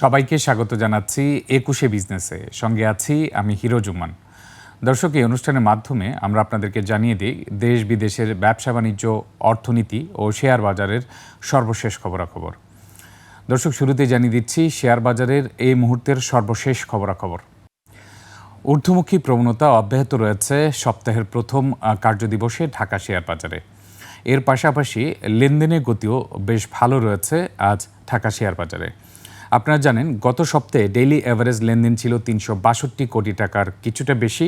সবাইকে স্বাগত জানাচ্ছি একুশে বিজনেসে। সঙ্গে আছি আমি হিরো জুমান দর্শক, এই অনুষ্ঠানের মাধ্যমে আমরা আপনাদেরকে জানিয়ে দিই, দেশ বিদেশের ব্যবসা বাণিজ্য, অর্থনীতি ও শেয়ার বাজারের সর্বশেষ খবরাখবর। দর্শক, শুরুতেই জানিয়ে দিচ্ছি, শেয়ার বাজারের এই মুহূর্তের সর্বশেষ খবরাখবর। ঊর্ধ্বমুখী প্রবণতা অব্যাহত রয়েছে সপ্তাহের প্রথম কার্যদিবসে ঢাকা শেয়ার বাজারে। এর পাশাপাশি লেনদেনের গতিও বেশ ভালো রয়েছে আজ ঢাকা শেয়ার বাজারে। আপনারা জানেন, গত সপ্তাহে ডেইলি অ্যাভারেজ লেনদেন ছিল তিনশো বাষট্টি কোটি টাকার কিছুটা বেশি।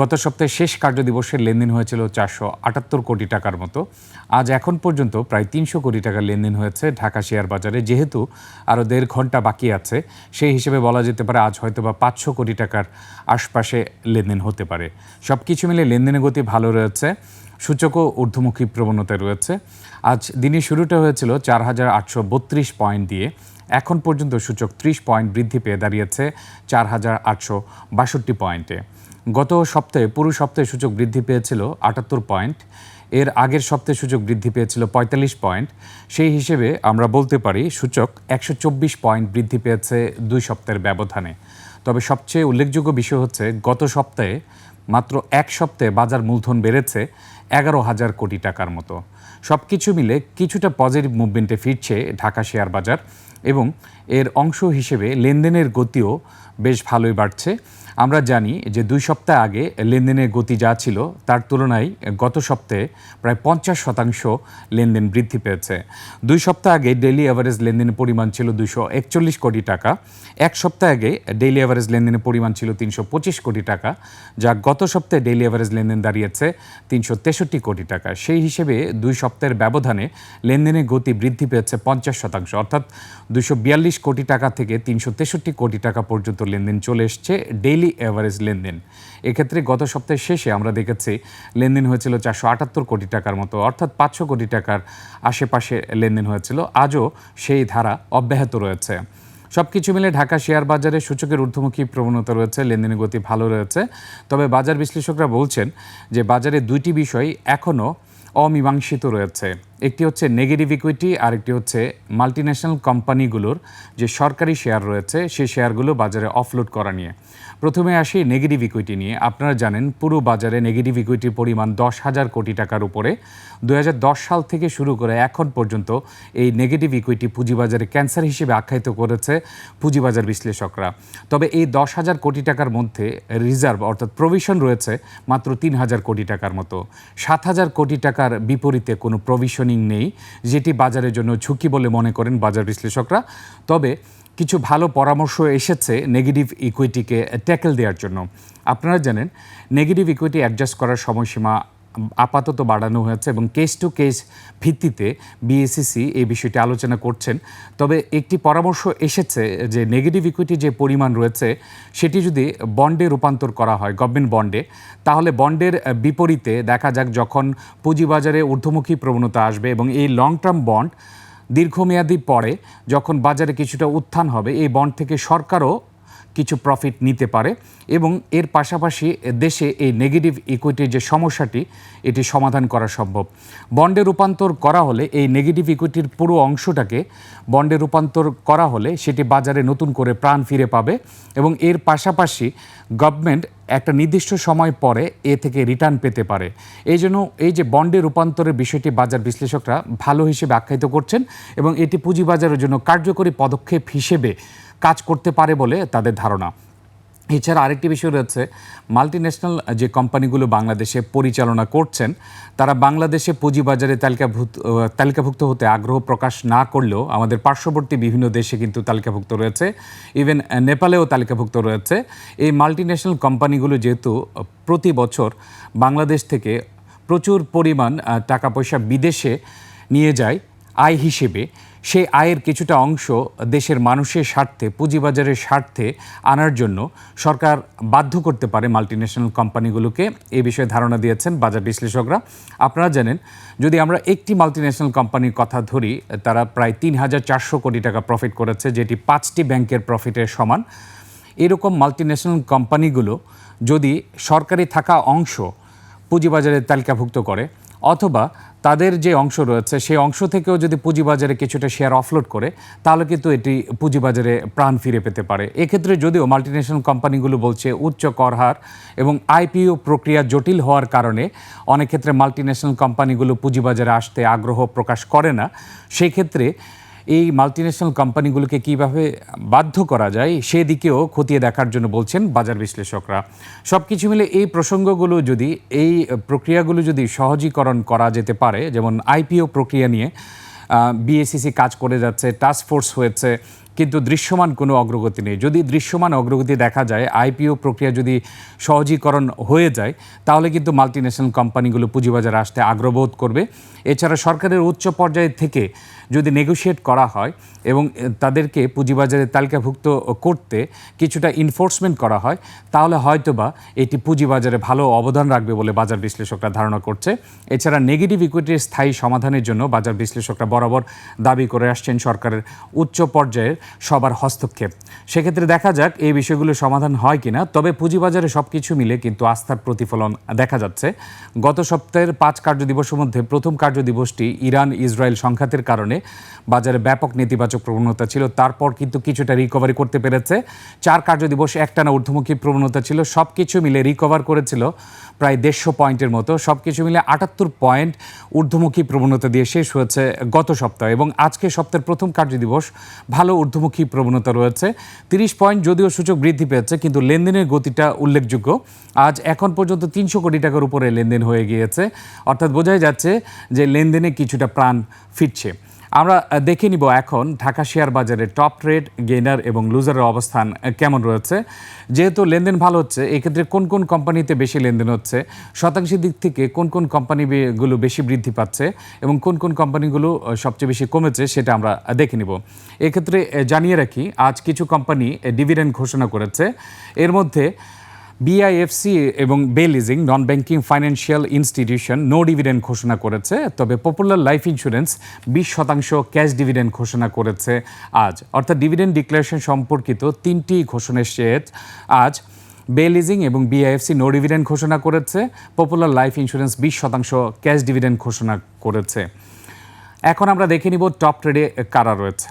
গত সপ্তাহে শেষ কার্যদিবসের লেনদেন হয়েছিল চারশো আটাত্তর কোটি টাকার মতো। আজ এখন পর্যন্ত প্রায় তিনশো কোটি টাকার লেনদেন হয়েছে ঢাকা শেয়ার বাজারে, যেহেতু আরও দেড় ঘণ্টা বাকি আছে। সেই হিসেবে বলা যেতে পারে আজ হয়তো বা পাঁচশো কোটি টাকার আশপাশে লেনদেন হতে পারে। সব কিছু মিলে লেনদেনের গতি ভালো রয়েছে, সূচকও ঊর্ধ্বমুখী প্রবণতায় রয়েছে। আজ দিনের শুরুটা হয়েছিল চার হাজার আটশো বত্রিশ পয়েন্ট দিয়ে। এখন পর্যন্ত সূচক ত্রিশ পয়েন্ট বৃদ্ধি পেয়ে দাঁড়িয়েছে চার হাজার আটশো বাষট্টি পয়েন্টে। গত সপ্তাহে, পুরো সপ্তাহে সূচক বৃদ্ধি পেয়েছিল আটাত্তর পয়েন্ট, এর আগের সপ্তাহে সূচক বৃদ্ধি পেয়েছিল পঁয়তাল্লিশ পয়েন্ট। সেই হিসেবে আমরা বলতে পারি সূচক একশো চব্বিশ পয়েন্ট বৃদ্ধি পেয়েছে দুই সপ্তাহের ব্যবধানে। তবে সবচেয়ে উল্লেখযোগ্য বিষয় হচ্ছে, গত সপ্তাহে মাত্র এক সপ্তাহে বাজার মূলধন বেড়েছে এগারো হাজার কোটি টাকার মতো। সব কিছু মিলে কিছুটা পজিটিভ মুভমেন্টে ফিরছে ঢাকা শেয়ার বাজার। এবং এর অংশ হিসেবে লেনদেনের গতিও বেশ ভালোই বাড়ছে। আমরা জানি যে দুই সপ্তাহ আগে লেনদেনের গতি যা ছিল, তার তুলনায় গত সপ্তাহে প্রায় পঞ্চাশ শতাংশ লেনদেন বৃদ্ধি পেয়েছে। দুই সপ্তাহ আগে ডেইলি অ্যাভারেজ লেনদেনের পরিমাণ ছিল দুশো একচল্লিশ কোটি টাকা। এক সপ্তাহ আগে ডেইলি অ্যাভারেজ লেনদেনের পরিমাণ ছিল তিনশো পঁচিশ কোটি টাকা, যা গত সপ্তাহে ডেইলি অ্যাভারেজ লেনদেন দাঁড়িয়েছে তিনশো তেষট্টি কোটি টাকা। সেই হিসেবে দুই সপ্তাহের ব্যবধানে লেনদেনের গতি বৃদ্ধি পেয়েছে পঞ্চাশ শতাংশ। অর্থাৎ দুশো বিয়াল্লিশ কোটি টাকা থেকে তিনশো তেষট্টি কোটি টাকা পর্যন্ত লেনদেন চলে এসছে ডেইলি অ্যাভারেজ লেনদেন। এক্ষেত্রে গত সপ্তাহের শেষে আমরা দেখেছি লেনদেন হয়েছিল চারশো আটাত্তর কোটি টাকার মতো, অর্থাৎ পাঁচশো কোটি টাকার আশেপাশে লেনদেন হয়েছিল। আজও সেই ধারা অব্যাহত রয়েছে। সব কিছু মিলে ঢাকা শেয়ার বাজারে সূচকের ঊর্ধ্বমুখী প্রবণতা রয়েছে, লেনদেনের গতি ভালো রয়েছে। তবে বাজার বিশ্লেষকরা বলছেন যে বাজারে দুইটি বিষয় এখনও অমীমাংসিত রয়েছে। একটি হচ্ছে নেগেটিভ ইকুইটি আর একটি হচ্ছে মাল্টিন্যাশনাল কোম্পানিগুলোর যে সরকারি শেয়ার রয়েছে, সেই শেয়ারগুলো বাজারে অফলোড করা নিয়ে। প্রথমে আসি নেগেটিভ ইকুইটি নিয়ে। আপনারা জানেন, পুরো বাজারে নেগেটিভ ইকুইটির পরিমাণ দশ হাজার কোটি টাকার উপরে। দুহাজার দশ সাল থেকে শুরু করে এখন পর্যন্ত এই নেগেটিভ ইকুইটি পুঁজিবাজারে ক্যান্সার হিসেবে আখ্যায়িত করেছে পুঁজিবাজার বিশ্লেষকরা। তবে এই দশ হাজার কোটি টাকার মধ্যে রিজার্ভ অর্থাৎ প্রভিশন রয়েছে মাত্র তিন হাজার কোটি টাকার মতো। সাত হাজার কোটি টাকার বিপরীতে কোনো প্রভিশনিং নেই, যেটি বাজারের জন্য ঝুঁকি বলে মনে করেন বাজার বিশ্লেষকরা। তবে কিছু ভালো পরামর্শ এসেছে নেগেটিভ ইকুইটিকে ট্যাকেল দেওয়ার জন্য। আপনারা জানেন নেগেটিভ ইকুইটি অ্যাডজাস্ট করার সময়সীমা আপাতত বাড়ানো হয়েছে এবং কেস টু কেস ভিত্তিতে বিএসিসি এই বিষয়টি আলোচনা করছেন। তবে একটি পরামর্শ এসেছে যে নেগেটিভ ইকুইটি যে পরিমাণ রয়েছে, সেটি যদি বন্ডে রূপান্তর করা হয় গভর্নমেন্ট বন্ডে তাহলে বন্ডের বিপরীতে দেখা যাক যখন পুঁজিবাজারে ঊর্ধ্বমুখী প্রবণতা আসবে এবং এই লং টার্ম বন্ড দীর্ঘমেয়াদী পরে যখন বাজারে কিছুটা উত্থান হবে, এই বন্ড থেকে সরকারও কিছু প্রফিট নিতে পারে এবং এর পাশাপাশি দেশে এই নেগেটিভ ইকুইটির যে সমস্যাটি, এটি সমাধান করা সম্ভব। বন্ডে রূপান্তর করা হলে এই নেগেটিভ ইকুইটির পুরো অংশটাকে বন্ডে রূপান্তর করা হলে সেটি বাজারে নতুন করে প্রাণ ফিরে পাবে এবং এর পাশাপাশি গভর্নমেন্ট একটা নির্দিষ্ট সময় পরে এ থেকে রিটার্ন পেতে পারে। এই জন্য এই যে বন্ডে রূপান্তরের বিষয়টি বাজার বিশ্লেষকরা ভালো হিসেবে আখ্যায়িত করছেন এবং এটি পুঁজিবাজারের জন্য কার্যকরী পদক্ষেপ হিসেবে কাজ করতে পারে বলে তাদের ধারণা। এছাড়া আরেকটি বিষয় রয়েছে মাল্টিন্যাশনাল যে কোম্পানিগুলো বাংলাদেশে পরিচালনা করছেন, তারা বাংলাদেশে পুঁজিবাজারে তালিকাভুক্ত তালিকাভুক্ত হতে আগ্রহ প্রকাশ না করলেও আমাদের পার্শ্ববর্তী বিভিন্ন দেশে কিন্তু তালিকাভুক্ত রয়েছে। ইভেন নেপালেও তালিকাভুক্ত রয়েছে। এই মাল্টিন্যাশনাল কোম্পানিগুলো যেহেতু প্রতি বছর বাংলাদেশ থেকে প্রচুর পরিমাণ টাকা পয়সা বিদেশে নিয়ে যায় আয় হিসেবে সেই আয়ের কিছুটা অংশ দেশের মানুষের স্বার্থে, পুঁজিবাজারের স্বার্থে আনার জন্য সরকার বাধ্য করতে পারে মাল্টিন্যাশনাল কোম্পানিগুলোকে এ বিষয়ে ধারণা দিয়েছেন বাজার বিশ্লেষকরা। আপনারা জানেন, যদি আমরা একটি মাল্টিন্যাশনাল কোম্পানির কথা ধরি, তারা প্রায় তিন হাজার চারশো কোটি টাকা প্রফিট করেছে, যেটি পাঁচটি ব্যাংকের প্রফিটের সমান। এরকম মাল্টিন্যাশনাল কোম্পানিগুলো যদি সরকারি থাকা অংশ পুঁজিবাজারে তালিকাভুক্ত করে অথবা তাদের যে অংশ রয়েছে, সেই অংশ থেকেও যদি পুঁজিবাজারে কিছুটা শেয়ার অফলোড করে, তাহলে কিন্তু এটি পুঁজিবাজারে প্রাণ ফিরে পেতে পারে। এক্ষেত্রে যদিও মাল্টিনেশনাল কোম্পানিগুলো বলছে উচ্চ কর হার এবং আইপিও প্রক্রিয়া জটিল হওয়ার কারণে অনেক ক্ষেত্রে মাল্টিনেশনাল কোম্পানিগুলো পুঁজিবাজারে আসতে আগ্রহ প্রকাশ করে না। সেই ক্ষেত্রে এই মাল্টিনেশনাল কোম্পানিগুলোকে কীভাবে বাধ্য করা যায়, সেদিকেও খতিয়ে দেখার জন্য বলছেন বাজার বিশ্লেষকরা। সব কিছু মিলে এই প্রসঙ্গগুলো যদি, এই প্রক্রিয়াগুলো যদি সহজীকরণ করা যেতে পারে, যেমন আইপিও প্রক্রিয়া নিয়ে বিএসিসি কাজ করে যাচ্ছে টাস্ক ফোর্স হয়েছে, কিন্তু দৃশ্যমান কোনো অগ্রগতি নেই। যদি দৃশ্যমান অগ্রগতি দেখা যায়, আইপিও প্রক্রিয়া যদি সহজীকরণ হয়ে যায়, তাহলে কিন্তু মাল্টিন্যাশনাল কোম্পানিগুলো পুঁজিবাজারে আসতে আগ্রহবোধ করবে। এছাড়া সরকারের উচ্চ পর্যায়ে থেকে যদি নেগোশিয়েট করা হয় এবং তাদেরকে পুঁজিবাজারে তালিকাভুক্ত করতে কিছুটা ইনফোর্সমেন্ট করা হয়, তাহলে হয়তোবা এটি পুঁজিবাজারে ভালো অবদান রাখবে বলে বাজার বিশ্লেষকরা ধারণা করছে। এছাড়া নেগেটিভ ইকুইটির স্থায়ী সমাধানের জন্য বাজার বিশ্লেষকরা বরাবর দাবি করে আসছেন সরকারের উচ্চ পর্যায়ের সবার হস্তক্ষেপ। সেক্ষেত্রে দেখা যাক এই বিষয়গুলো সমাধান হয় কিনা, তবে পুঁজিবাজারে সব কিছু মিলে কিন্তু আস্থার প্রতিফলন দেখা যাচ্ছে। গত সপ্তাহের পাঁচ কার্যদিবসের মধ্যে প্রথম কার্যদিবসটি ইরান ইসরায়েল সংঘাতের কারণে বাজারে ব্যাপক নেতিবাচক প্রবণতা ছিল। তারপর কিন্তু কিছুটা রিকভারি করতে পেরেছে। চার কার্যদিবস একটানা ঊর্ধ্বমুখী প্রবণতা ছিল। সব কিছু মিলে রিকভার করেছিল প্রায় দেড়শো পয়েন্টের মতো। সব কিছু মিলে আটাত্তর পয়েন্ট ঊর্ধ্বমুখী প্রবণতা দিয়ে শেষ হয়েছে গত সপ্তাহ। এবং আজকে সপ্তাহের প্রথম কার্যদিবস ভালো ঊর্ধ্বমুখী প্রবণতা রয়েছে। তিরিশ পয়েন্ট যদিও সূচক বৃদ্ধি পেয়েছে, কিন্তু লেনদেনের গতিটা উল্লেখযোগ্য। আজ এখন পর্যন্ত তিনশো কোটি টাকার উপরে লেনদেন হয়ে গিয়েছে। অর্থাৎ বোঝাই যাচ্ছে যে লেনদেনে কিছুটা প্রাণ ফিরছে। আমরা দেখে নিব এখন ঢাকা শেয়ার বাজারে টপ ট্রেড, গেইনার এবং লুজারের অবস্থান কেমন রয়েছে। যেহেতু লেনদেন ভালো হচ্ছে, এক্ষেত্রে কোন কোন কোম্পানিতে বেশি লেনদেন হচ্ছে, শতাংশের দিক থেকে কোন কোন কোম্পানিগুলো বেশি বৃদ্ধি পাচ্ছে এবং কোন কোন কোম্পানিগুলো সবচেয়ে বেশি কমেছে সেটা আমরা দেখে নিব। এক্ষেত্রে জানিয়ে রাখি, আজ কিছু কোম্পানি ডিভিডেন্ড ঘোষণা করেছে। এর মধ্যে বিআইএফসি এবং Bay Leasing non banking financial institution no dividend ঘোষণা করেছে, তবে পপুলার লাইফ ইন্স্যুরেন্স বিশ শতাংশ ক্যাশ ডিভিডেন্ড ঘোষণা করেছে আজ। অর্থাৎ ডিভিডেন্ড ডিক্লারেশন সম্পর্কিত তিনটি ঘোষণা শেয়ার আজ। বে লিজিং এবং বিআইএফসি নো ডিভিডেন্ড ঘোষণা করেছে পপুলার লাইফ ইন্স্যুরেন্স বিশ শতাংশ ক্যাশ ডিভিডেন্ড ঘোষণা করেছে। এখন আমরা দেখে নিব টপ ট্রেডে কারা রয়েছে।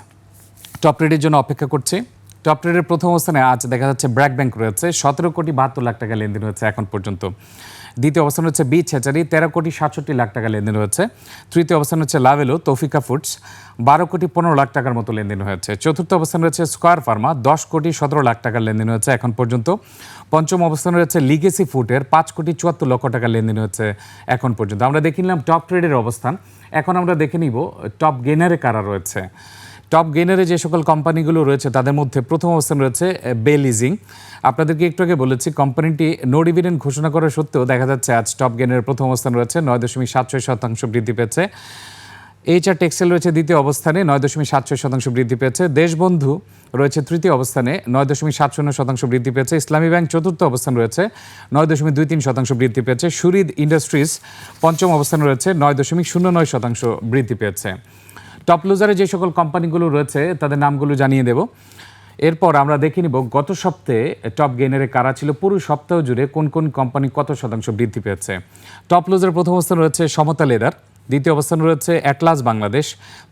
টপ ট্রেডের জন্য অপেক্ষা করছি। টপ ট্রেডের প্রথম অবস্থানে আজ দেখা যাচ্ছে ব্র্যাক ব্যাংক রয়েছে। সতেরো কোটি বাহাত্তর লাখ টাকা লেনদেন হয়েছে এখন পর্যন্ত। দ্বিতীয় অবস্থান হচ্ছে বি ছেচারি তেরো কোটি সাতষট্টি লাখ টাকা লেনদেন হয়েছে। তৃতীয় অবস্থান হচ্ছে লাভেলো তৌফিকা ফুডস বারো কোটি পনেরো লাখ টাকার মতো লেনদেন হয়েছে। চতুর্থ অবস্থান রয়েছে স্কোয়ার ফার্মা দশ কোটি সতেরো লাখ টাকার লেনদেন হয়েছে এখন পর্যন্ত। পঞ্চম অবস্থান রয়েছে লিগেসি ফুডের পাঁচ কোটি চুয়াত্তর লক্ষ টাকা লেনদেন হয়েছে এখন পর্যন্ত। আমরা দেখে নিলাম টপ ট্রেডের অবস্থান। এখন আমরা দেখে নিব টপ গেনারে কারা রয়েছে। টপ গেনারে যে সকল কোম্পানিগুলো রয়েছে, তাদের মধ্যে প্রথম অবস্থান রয়েছে বে লিজিং আপনাদেরকে একটু আগে বলেছি কোম্পানিটি নো ডিভিডেন্ড ঘোষণা করা সত্ত্বেও দেখা যাচ্ছে আজ টপ গেনের প্রথম অবস্থান রয়েছে, নয় দশমিক সাত ছয় শতাংশ বৃদ্ধি পেয়েছে। এইচআর টেক্সটাইল রয়েছে দ্বিতীয় অবস্থানে, নয় দশমিক সাত ছয় শতাংশ বৃদ্ধি পেয়েছে। দেশবন্ধু রয়েছে তৃতীয় অবস্থানে, নয় দশমিক সাত শূন্য শতাংশ বৃদ্ধি পেয়েছে। ইসলামী ব্যাংক চতুর্থ অবস্থান রয়েছে, নয় দশমিক দুই তিন শতাংশ বৃদ্ধি পেয়েছে। সুরিদ ইন্ডাস্ট্রিজ পঞ্চম অবস্থানে রয়েছে, নয় দশমিক শূন্য নয় শতাংশ বৃদ্ধি পেয়েছে। টপ লুজারে যে সকল কোম্পানিগুলো রয়েছে, তাদের নামগুলো জানিয়ে দেব। এরপর আমরা দেখে নিব গত সপ্তাহে টপ গেইনারে কারা ছিল, পুরো সপ্তাহ জুড়ে কোন কোন কোম্পানি কত শতাংশ বৃদ্ধি পেয়েছে। টপ লুজার প্রথম অবস্থান রয়েছে সমতা লেদার, দ্বিতীয় অবস্থান রয়েছে অ্যাটলাস বাংলাদেশ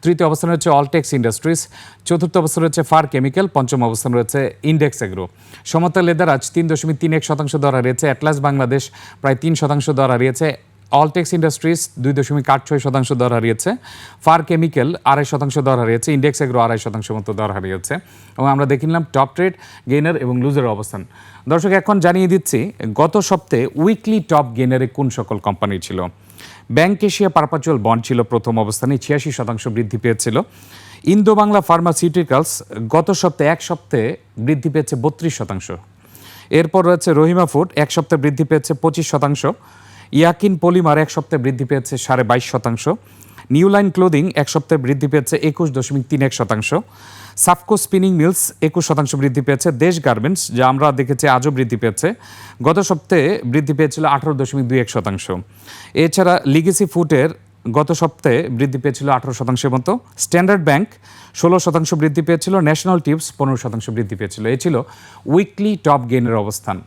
তৃতীয় অবস্থান রয়েছে অলটেক্স ইন্ডাস্ট্রিজ চতুর্থ অবস্থান রয়েছে ফার কেমিক্যাল পঞ্চম অবস্থান রয়েছে ইন্ডেক্স এগ্রো সমতা লেদার আজ তিন দশমিক তিন এক শতাংশ দর হারিয়েছে অ্যাটলাস বাংলাদেশ প্রায় তিন শতাংশ দর হারিয়েছে অলটেক্স ইন্ডাস্ট্রিজ দুই দশমিক আট ছয় শতাংশ দর হারিয়েছে। ফার কেমিক্যাল আড়াই শতাংশ দর হারিয়েছে। ইন্ডেক্স এগ্রো আড়াই শতাংশ মতো দর হারিয়েছে। এবং আমরা দেখে নিলাম টপ ট্রেড গেইনার এবং লুজারের অবস্থান। দর্শক, এখন জানিয়ে দিচ্ছি, গত সপ্তাহে উইকলি টপ গেইনারে কোন সকল কোম্পানি ছিল? ব্যাংক এশিয়া পারপাচুয়াল বন্ড ছিল প্রথম অবস্থানে, ছিয়াশি শতাংশ বৃদ্ধি পেয়েছিল। ইন্দো বাংলা ফার্মাসিউটিক্যালস গত সপ্তাহে এক সপ্তাহে বৃদ্ধি পেয়েছে বত্রিশ শতাংশ। এরপর রয়েছে রহিমা ফুড এক সপ্তাহে বৃদ্ধি পেয়েছে পঁচিশ শতাংশ। ইয়াকিন পলিমার এক সপ্তাহে বৃদ্ধি পেয়েছে সাড়ে বাইশ শতাংশ। নিউ লাইন ক্লোদিং এক সপ্তাহে বৃদ্ধি পেয়েছে একুশ দশমিক তিন এক শতাংশ। সাফকো স্পিনিং মিলস একুশ শতাংশ বৃদ্ধি পেয়েছে। দেশ গার্মেন্টস, যা আমরা দেখেছি আজও বৃদ্ধি পেয়েছে। গত সপ্তাহে বৃদ্ধি পেয়েছিল আঠারো দশমিক দুই এক শতাংশ। এছাড়া লিগেসি ফুটের গত সপ্তাহে বৃদ্ধি পেয়েছিল আঠারো শতাংশের মতো। স্ট্যান্ডার্ড ব্যাংক ষোলো শতাংশ বৃদ্ধি পেয়েছিল। ন্যাশনাল টিপস পনেরো শতাংশ বৃদ্ধি পেয়েছিল। এ ছিল উইকলি টপ গেইনের অবস্থান।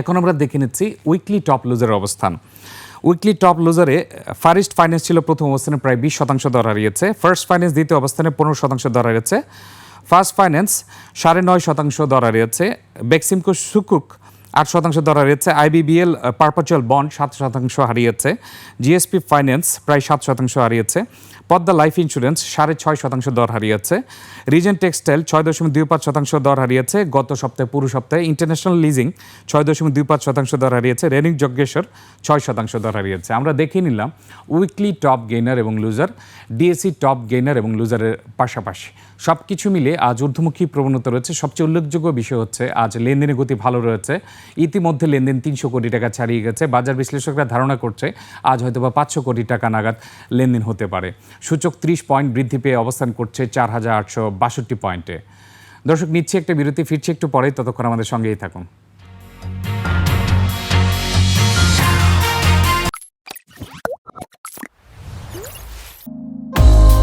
এখন আমরা দেখে নিচ্ছি উইকলি টপ লুজের অবস্থান। উইকলি টপ লুজারে ফারিস্ট ফাইন্যান্স ছিল প্রথম অবস্থানে প্রায় বিশ শতাংশ দর হারিয়েছে। ফার্স্ট ফাইন্যান্স দ্বিতীয় অবস্থানে পনেরো শতাংশ দর হারিয়েছে। ফার্স্ট ফাইন্যান্স সাড়ে নয় শতাংশ দর হারিয়েছে। বেক্সিমকো সুকুক আট শতাংশ দর হারিয়েছে। আইবিবিএল পারপাচুয়াল বন্ড সাত শতাংশ হারিয়েছে। জিএসপি ফাইন্যান্স প্রায় সাত শতাংশ হারিয়েছে। পদ্মা লাইফ ইন্স্যুরেন্স সাড়ে ছয় শতাংশ দর হারিয়েছে। রিজেন টেক্সটাইল ছয় দশমিক দুই পাঁচ শতাংশ দর হারিয়েছে। গত সপ্তাহে, পুরো সপ্তাহে ইন্টারন্যাশনাল লিজিং ছয় দশমিক দুই পাঁচ শতাংশ দর হারিয়েছে। রেনিক যজ্ঞেশ্বর ছয় শতাংশ দর হারিয়েছে। আমরা দেখে নিলাম, উইকলি টপ গেইনার এবং লুজার, ডিএসসি টপ গেইনার এবং লুজারের পাশাপাশি। সব কিছু মিলে আজ ঊর্ধ্বমুখী প্রবণতা রয়েছে। সবচেয়ে উল্লেখযোগ্য বিষয় হচ্ছে, আজ লেনদেনের গতি ভালো রয়েছে। ইতিমধ্যে লেনদেন তিনশো কোটি টাকা ছাড়িয়ে গেছে। বাজার বিশ্লেষকরা ধারণা করছে, আজ হয়তো বা পাঁচশো কোটি টাকা নাগাদ লেনদেন হতে পারে। সূচক ত্রিশ পয়েন্ট বৃদ্ধি পেয়ে অবস্থান করছে চার হাজার আটশো বাষট্টি পয়েন্টে। দর্শক, নিচ্ছে একটা বিরতি, ফিরছে একটু পরে ততক্ষণ আমাদের সঙ্গেই থাকুন।